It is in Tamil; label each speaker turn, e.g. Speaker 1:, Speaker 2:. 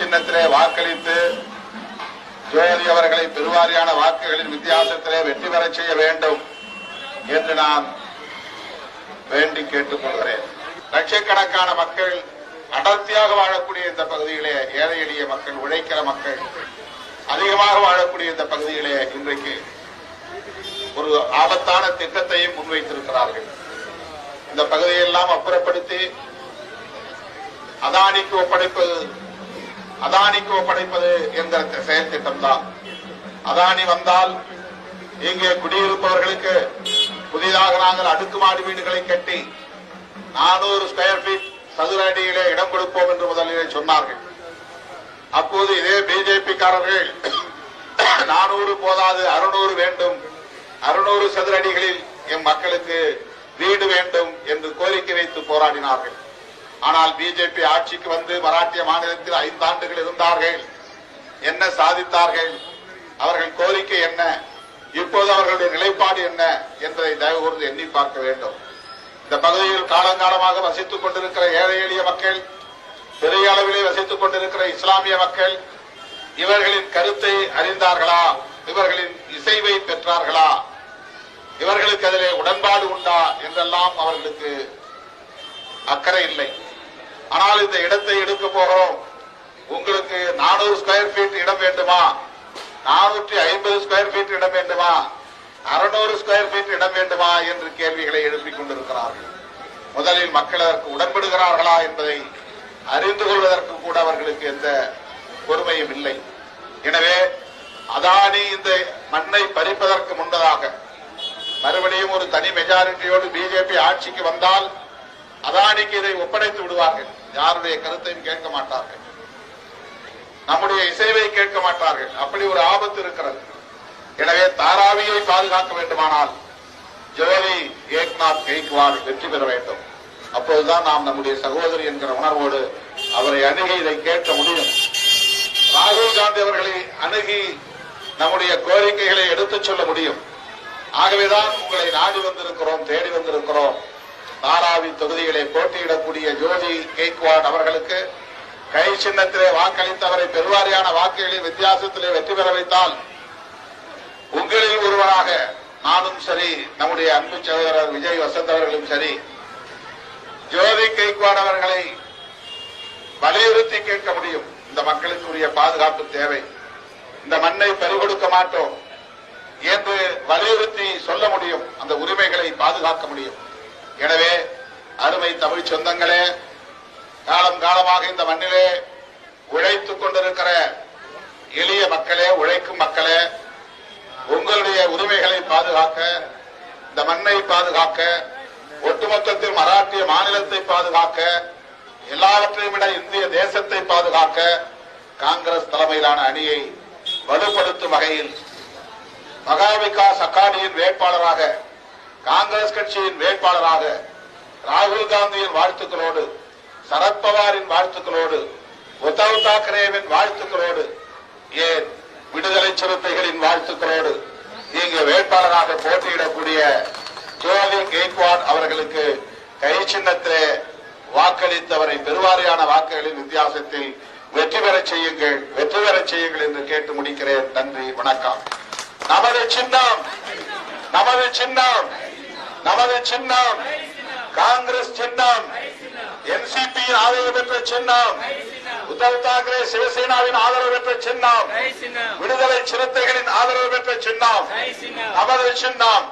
Speaker 1: சின்னத்திலே வாக்களித்து ஜோதி அவர்களை பெருவாரியான வாக்குகளின் வித்தியாசத்திலே வெற்றி பெறச் செய்ய வேண்டும் என்று நான் வேண்டி கேட்டுக் கொள்கிறேன். லட்சக்கணக்கான மக்கள் அடர்த்தியாக வாழக்கூடிய இந்த பகுதியிலே ஏழை எளிய மக்கள் உழைக்கிற மக்கள் அதிகமாக வாழக்கூடிய இந்த பகுதியிலே இன்றைக்கு ஒரு ஆபத்தான திட்டத்தையும் முன்வைத்திருக்கிறார்கள். இந்த பகுதியெல்லாம் அப்புறப்படுத்தி அதானிக்கு ஒப்படைப்பது அதானிக்கு ஒப்படைப்பது என்கிற செயல் திட்டம் தான் அதானி வந்தால் இங்கே குடியிருப்பவர்களுக்கு புதிதாக நாங்கள் அடுக்குமாடி வீடுகளை கட்டி நானூறு ஸ்கொயர் ஃபீட் சதுர அடியிலே இடம் கொடுப்போம் என்று முதலிலே சொன்னார்கள். அப்போது இதே பிஜேபிக்காரர்கள் நானூறு போதாது அறுநூறு வேண்டும். அறுநூறு சதுர அடிகளில் எம் மக்களுக்கு வீடு வேண்டும் என்று கோரிக்கை வைத்து போராடினார்கள். ஆனால் பிஜேபி ஆட்சிக்கு வந்து மராட்டிய மாநிலத்தில் ஐந்து ஆண்டுகள் இருந்தார்கள். என்ன சாதித்தார்கள்? அவர்கள் கோரிக்கை என்ன? இப்போது அவர்களுடைய நிலைப்பாடு என்ன என்பதை தயவு கூர்ந்து எண்ணி பார்க்க வேண்டும். இந்த பகுதியில் காலங்காலமாக வசித்துக் கொண்டிருக்கிற ஏழை எளிய மக்கள் பெரிய அளவிலே வசித்துக் கொண்டிருக்கிற இஸ்லாமிய மக்கள் இவர்களின் கருத்தை அறிந்தார்களா? இவர்களின் இசைவை பெற்றார்களா? இவர்களுக்கு அதிலே உடன்பாடு உண்டா? என்றெல்லாம் அவர்களுக்கு அக்கறை இல்லை. ஆனால் இந்த இடத்தை எடுக்க போகிறோம் உங்களுக்கு நானூறு ஸ்கொயர் ஃபீட் இடம் வேண்டுமா? நானூற்றி ஐம்பது ஸ்கொயர் ஃபீட் இடம் வேண்டுமா? அறுநூறு ஸ்கொயர் பீட் இடம் வேண்டுமா? என்று கேள்விகளை எழுப்பிக் கொண்டிருக்கிறார்கள். முதலில் மக்கள் அதற்கு உடன்படுகிறார்களா என்பதை அறிந்து கொள்வதற்கு கூட அவர்களுக்கு எந்த பொறுமையும் இல்லை. எனவே அதானி இந்த மண்ணை பறிப்பதற்கு முன்னதாக மறுபடியும் ஒரு தனி மெஜாரிட்டியோடு பிஜேபி ஆட்சிக்கு வந்தால் அதானிக்கு இதை ஒப்படைத்து விடுவார்கள். யாருடைய கருத்தையும் கேட்க மாட்டார்கள். நம்முடைய இசைவை கேட்க மாட்டார்கள். அப்படி ஒரு ஆபத்து இருக்கிறது. எனவே தாராவியை பாதுகாக்க வேண்டுமானால் ஜோலி ஏக்நாத் கெய்க்வாட் வெற்றி பெற வேண்டும். அப்போதுதான் நாம் நம்முடைய சகோதரி என்கிற உணர்வோடு அவரை அணுகி இதை கேட்க முடியும். ராகுல் காந்தி அவர்களை அணுகி நம்முடைய கோரிக்கைகளை எடுத்துச் சொல்ல முடியும். ஆகவேதான் உங்களை நாடி வந்திருக்கிறோம் தேடி வந்திருக்கிறோம். தாராவி தொகுதிகளை போட்டியிடக்கூடிய ஜோதி கேக்வாட் அவர்களுக்கு கை சின்னத்திலே வாக்களித்தவரை பெருவாரியான வாக்குகளின் வித்தியாசத்திலே வெற்றி பெற வைத்தால் உங்களில் ஒருவராக நானும் சரி நம்முடைய அன்பு சகோதரர் விஜய் வசந்த் அவர்களும் சரி ஜோதி கெய்க்வாட் அவர்களை வலியுறுத்தி கேட்க முடியும். இந்த மக்களுக்குரிய பாதுகாப்பு தேவை. இந்த மண்ணை பறிகொடுக்க மாட்டோம் என்று வலியுறுத்தி சொல்ல முடியும். அந்த உரிமைகளை பாதுகாக்க முடியும். அருமை தமிழ் சொந்தங்களே காலம் காலமாக இந்த மண்ணிலே உழைத்துக் கொண்டிருக்கிற எளிய மக்களே உழைக்கும் மக்களே உங்களுடைய உரிமைகளை பாதுகாக்க இந்த மண்ணை பாதுகாக்க ஒட்டுமொத்தத்தில் மராட்டிய மாநிலத்தை பாதுகாக்க எல்லாவற்றையும் விட இந்திய தேசத்தை பாதுகாக்க காங்கிரஸ் தலைமையிலான அணியை வலுப்படுத்தும் வகையில் மகா விகாஸ் அகாடியின் வேட்பாளராக காங்கிரஸ் கட்சியின் வேட்பாளராக ராகுல் காந்தியின் வாழ்த்துக்களோடு சரத்பவாரின் வாழ்த்துக்களோடு உத்தவ் தாக்கரேவின் வாழ்த்துக்களோடு ஏன் விடுதலை சிறுத்தைகளின் வாழ்த்துக்களோடு இங்கு வேட்பாளராக போட்டியிடக்கூடிய ஜோதி கெய்க்வாட் அவர்களுக்கு கை சின்னத்திலே வாக்களித்தவரை பெருவாரியான வாக்குகளின் வித்தியாசத்தில் வெற்றி பெறச் செய்யுங்கள் வெற்றி பெறச் செய்யுங்கள் என்று கேட்டு முடிக்கிறேன். நன்றி வணக்கம். நமது சின்னம் நமது சின்னம் நமது சின்னம். காங்கிரஸ் சின்னம். என்சிபி ஆதரவு பெற்ற சின்னம். உத்தவ் தாக்கரே சிவசேனாவின் ஆதரவு பெற்ற சின்னம். விடுதலை சிறுத்தைகளின் ஆதரவு பெற்ற சின்னம். நமது
Speaker 2: சின்னம்.